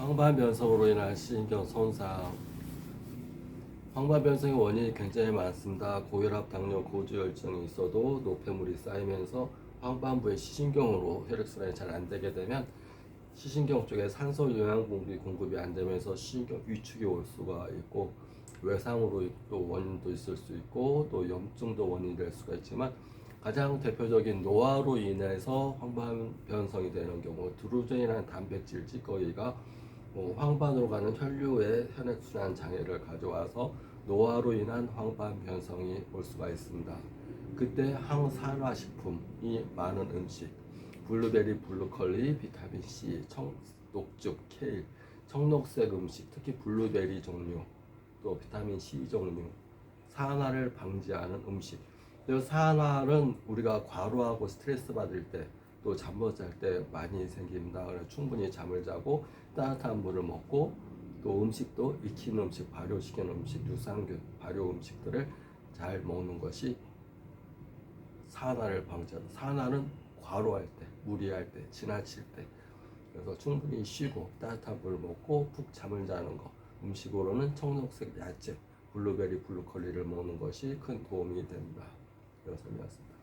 황반 변성으로 인한 신경 손상. 황반 변성의 원인이 굉장히 많습니다. 고혈압, 당뇨, 고지혈증이 있어도 노폐물이 쌓이면서 황반부의 시신경으로 혈액순환이 잘 안 되게 되면 시신경 쪽에 산소 영양 공급이 공급이 안 되면서 시신경 위축이 올 수가 있고 외상으로 또 원인도 있을 수 있고 또 염증도 원인이 될 수가 있지만 가장 대표적인 노화로 인해서 황반 변성이 되는 경우 드루젠이라는 단백질 찌꺼기가 뭐 황반으로 가는 혈류의 혈액순환 장애를 가져와서 노화로 인한 황반 변성이 올 수가 있습니다. 그때 항산화 식품이 많은 음식, 블루베리, 블루컬리, 비타민 C, 청, 녹즙, 케일, 청록색 음식, 특히 블루베리 종류, 또 비타민 C 종류, 산화를 방지하는 음식. 산화는 우리가 과로하고 스트레스 받을 때 또 잠 못 잘 때 많이 생깁니다. 그래서 충분히 잠을 자고 따뜻한 물을 먹고 또 음식도 익히는 음식, 발효시키는 음식, 유산균, 발효 음식들을 잘 먹는 것이 산화를 방지하는 산화는 과로할 때, 무리할 때, 지나칠 때 그래서 충분히 쉬고 따뜻한 물 먹고 푹 잠을 자는 거 음식으로는 청록색 야채, 블루베리, 블루컬리를 먹는 것이 큰 도움이 됩니다. 이것이었습니다.